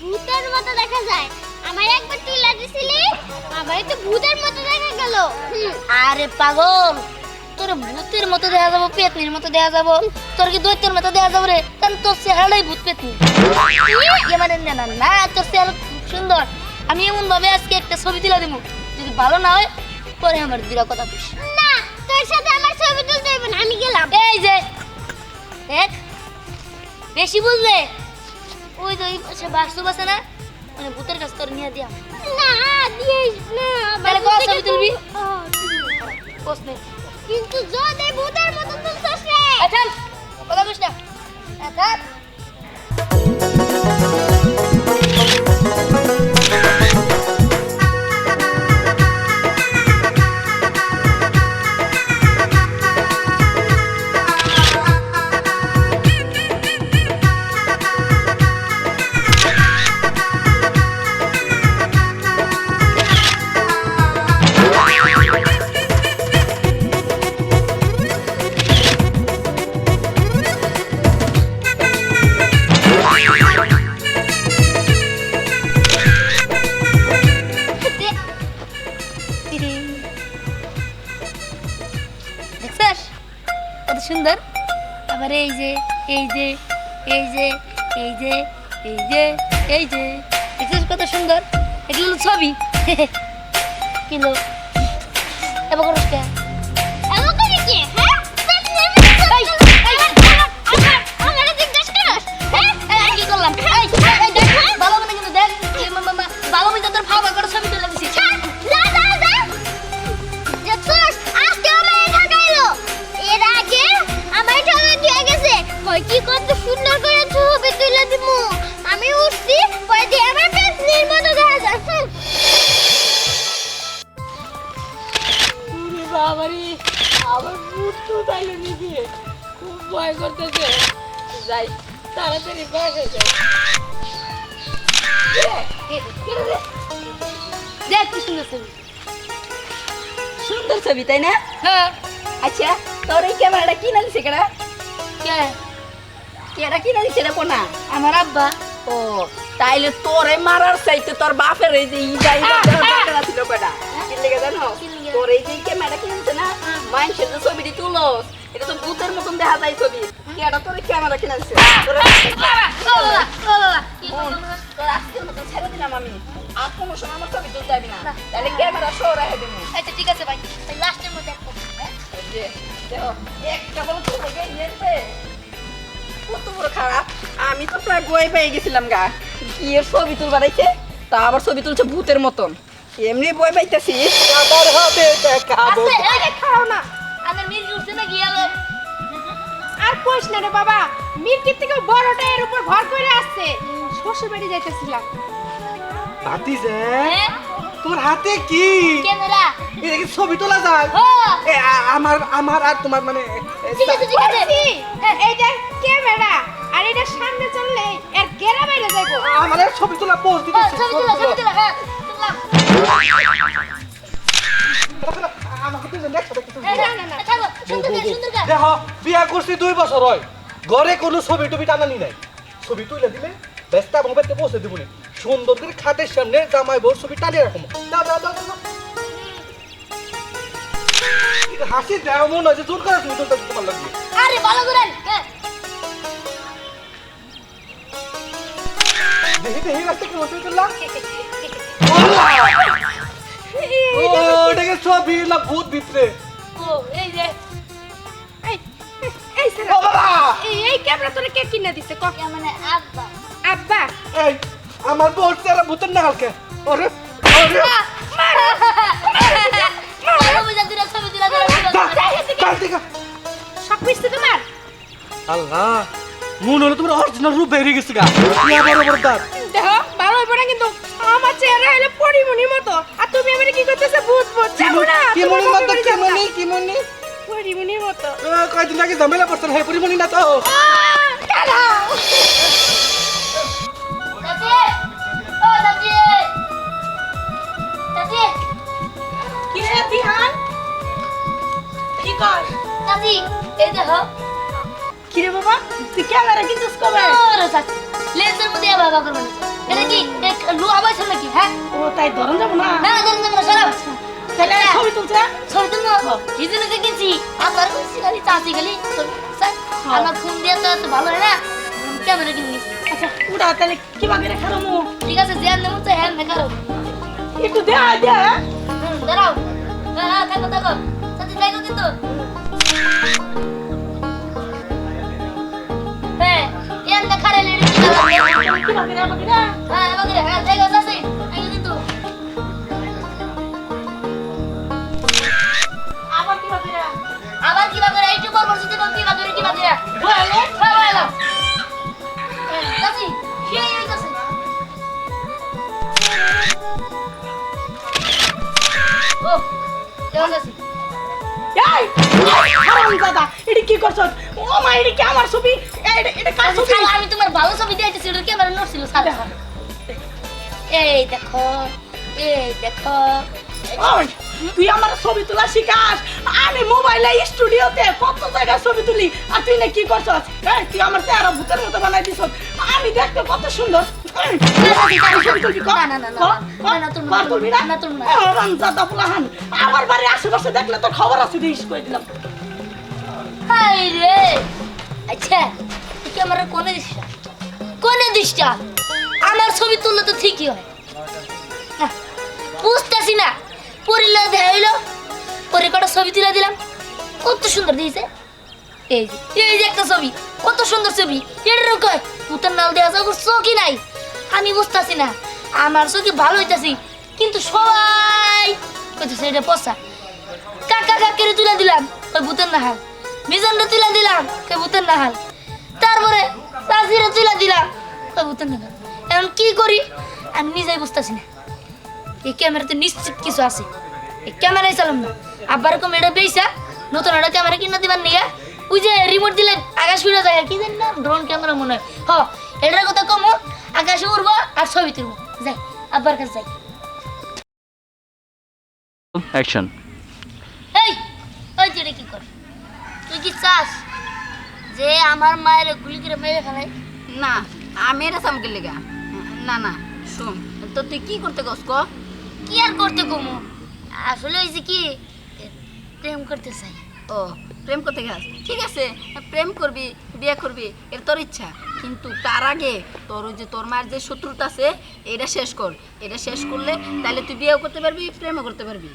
ভূতের মতো দেখা যায়। আমার একবার তুলে দিছিলি আমার তো ভূতের মতো দেখা গেল। আরে পাগল তোর ভূতের মতো দেখা যাব পেতনির মতো দেখা যাব। তোর কি দৈত্যের মতো দেখা যাব রে? কারণ তোর চেহারাটাই ভূত পেতনি। মানে না না না তোর চেহারা খুব সুন্দর। আমি এমন ভাবে আজকে একটা ছবি তুলে দেবো। যদি ভালো না হয় পরে আমার দুরা কথা কইস। না তোর সাথে আমার ছবি তুলতে হবে না আমি গেলাম। এই যে দেখ বেশি বুঝলে? ওই যে ওই পাশে বাস্তব আছে না? মানে ভূতের কাছ তোর নিয়ে দিয়া। না দিয়েস না তাহলে কস ছবি তুলবি? কস ও, নে কিন্তু যদি ভূতের মতো তুলছস রে। আচ্ছা কথা বুঝ না। আচ্ছা এই যে এই যে এই যে এই যে। দেখছিস কত সুন্দর? এগুলো ছবি। কিলো। এবার দেখ কি সুন্দর ছবি সুন্দর ছবি তাই না হ্যাঁ। আচ্ছা তোর এই ক্যামেরাটা কিনে দিছে কেডা কে কেডা কিনে দিছে রে কোনা আমার আব্বা ও তাইলে তোরে মারার চাইতে তোর বাপের এই যে ই যাই ক্যামেরা ছিল কয়টা কি লেগে জানো? তোর এই যে ক্যামেরা কিনছে না? মানুষের যে ছবিটি তুলোস এটা তো ভূতের মতন দেখা যায় ছবি। তোর ক্যামেরা কিনে দিছে ছেড়ে দিলাম আমি আর কোনো সময় আমার ছবি তুলতে যাবি না তাহলে ক্যামেরা শো রেখে দেবো আচ্ছা ঠিক আছে ভাই ভাই লাস্টের মধ্যে এক কথা, হ্যাঁ? এই যে, দেখো, একটা বলো তো তোকে নিয়েছে। কত বড় খারাপ আমি তো প্রায় বই পেয়ে গেছিলাম গা এর ছবি তুলবার আইছে তা আবার ছবি তুলছে ভূতের মতন এমনি বই পাইতেছি খাও না আমার মির্গি উঠছে না গিয়ে গেল আর কইস না রে বাবা। মির্কির থেকে বড়টা এর উপর ঘর করে আসছে। শ্বশুর বাড়ি যাইতেছিলাম। ভাতিজে হ্যাঁ? তোমার হাতে কি? ক্যামেরা এটা কি ছবি তোলা যায়। এ, আমার আমার আর তোমার মানে ঠিক আছে ঠিক আছে। এইটা ক্যামেরা আর এটা সামনে চললে এর গেরা বাইরে যাইবো। বিয়া দুই বছর হয়। ঘরে কোনো ছবি টবি টানানি নাই। ছবি তুলে দিলে ব্যস্ত বেতে পৌঁছে দিব সুন্দর করে খাটের সামনে জামাই বউর ছবি টানিয়ে। এটা হাসি দেওয়া মনে হয় যে জোর করে তুমি তোমার লাগবে আরে ভালো করে দেখি দেখি রাস্তা কি মতো করলাম ও ছবি না ভূত ভিতরে ও এই যে ও বাবা! এই ক্যামেরা তোরে কে কিনে দিছে? ক? কে মানে আব্বা। আব্বা? এই আমার বউর চেহারা ভূতের না কালকে ওরে! ওরে দিকে। সব মিশছে তোমার? আল্লাহ মনে হলো তোমার অরিজিনাল রূপ বেরিয়ে গেছে গা। বড় বড় দাঁত। দেখো ভালো হইব না কিন্তু আমার চেহারা হলো পরিমণির মতো। আর তুমি আমার কি করতেছে? ভূত ভূত। যাব না কি মনির মতো কি মনি কি মনি পরিমণির মতো ও, কয়দিন আগে ঝামেলা করছেন হে পরিমণি না তো আহ, দাঁড়াও। চাচি ও চাচি চাচি কি রে বিহান কি কর চাচি এই দেখো কিরে বাবা তুই ক্যামেরা কিনছিস কবে ওরে চাচি লেন্সের মধ্যে আবার বাবা করবেন এটা কি এক লুহা বাইছে নাকি হ্যাঁ ও তাই ধরন যাব না ছবি তুলছে ছবি তুমি হিজনে দেখেছি আবার কইছি খালি চাচি খালি ছবি স্যার আমার ফোন দিয়ে তো ভালো হয় না ক্যামেরা কিনে নিছি আচ্ছা উড়া তাহলে কি বাকি রেখা রমু ঠিক আছে যে নেমন তো হ্যাঁ মেকারো একটু দে আয় দে হ্যাঁ? দাঁড়াও হ্যাঁ হ্যাঁ থাকো থাকো চাচি থাকো কিন্তু হ্যাঁ ইয়ান না খারে লেডি কি বাকি হ্যাঁ হ্যাঁ থাকো এই হারাম দাদা এটা কি করছস ও মা এটা কি আমার ছবি? এটা এটা কার ছবি? আমি তোমার ভালো ছবি দিয়েছি ওটা ক্যামেরা নড়ছিল সারা এই দেখো এই দেখো। তুই আমার ছবি তোলা শিখাস? আমি মোবাইলে স্টুডিওতে কত জায়গায় ছবি তুলি? আর তুই না কি করছস? তুই আমার চেহারা ভূতের মতো বানাই দিছস। আমি দেখতে কত সুন্দর। আমার আমার ছবি তুললে তো ঠিকই হয় বুঝতেছি না পরিলে দেখাইলো পরে কটা ছবি তুলে দিলাম কত সুন্দর দিয়েছে এই যে একটা ছবি, কত সুন্দর ছবি। এটারও কয়? ভূতের নাল দেওয়া যাবে চোখই নাই। আমি বুঝতেছি না। আমার চোখে ভালো হইতাছি, কিন্তু সবাই কইতেছে, এটা পচা। কাকা কাকেরে তুলে দিলাম? ওই ভূতের নাহাল। মিজানরে তুলে দিলাম? ওই ভূতের নাহাল। তারপরে চাষিরে তুলে দিলাম? ওই ভূতের নাহাল। এখন কি করি? আমি নিজেই বুঝতেছি না। এই ক্যামেরাতে নিশ্চিত কিছু আছে। এই ক্যামেরাই চালাম না। আবার কম এটা বেইসা, নতুন একটা ক্যামেরা কিনা দিবার নিয়ে, ওই যে রিমোট দিলে আকাশ উড়ে যায় কি জানি না ড্রোন ক্যামেরা মনে হয়। হ, এটার কথা কম। আকাশে উড়বো আর ছবি তুলবো। যাই আব্বার কাছে যাই। অ্যাকশন এই ওই তুই কি কর? তুই কি চাস যে আমার মায়ের গুলি করে মেরে ফেলাই? না আমি এটা সামকে লেগা? না না শুন তো তুই কি করতে গস ক? কি আর করতে কমু? আসলে হয়েছে কি প্রেম করতে চাই। ও প্রেম করতে গেছ? ঠিক আছে প্রেম করবি বিয়ে করবি এর তোর ইচ্ছা। কিন্তু তার আগে তোর যে তোর মার যে শত্রুতা আছে, এটা শেষ কর। এটা শেষ করলে তাহলে তুই বিয়েও করতে পারবি, প্রেমও করতে পারবি।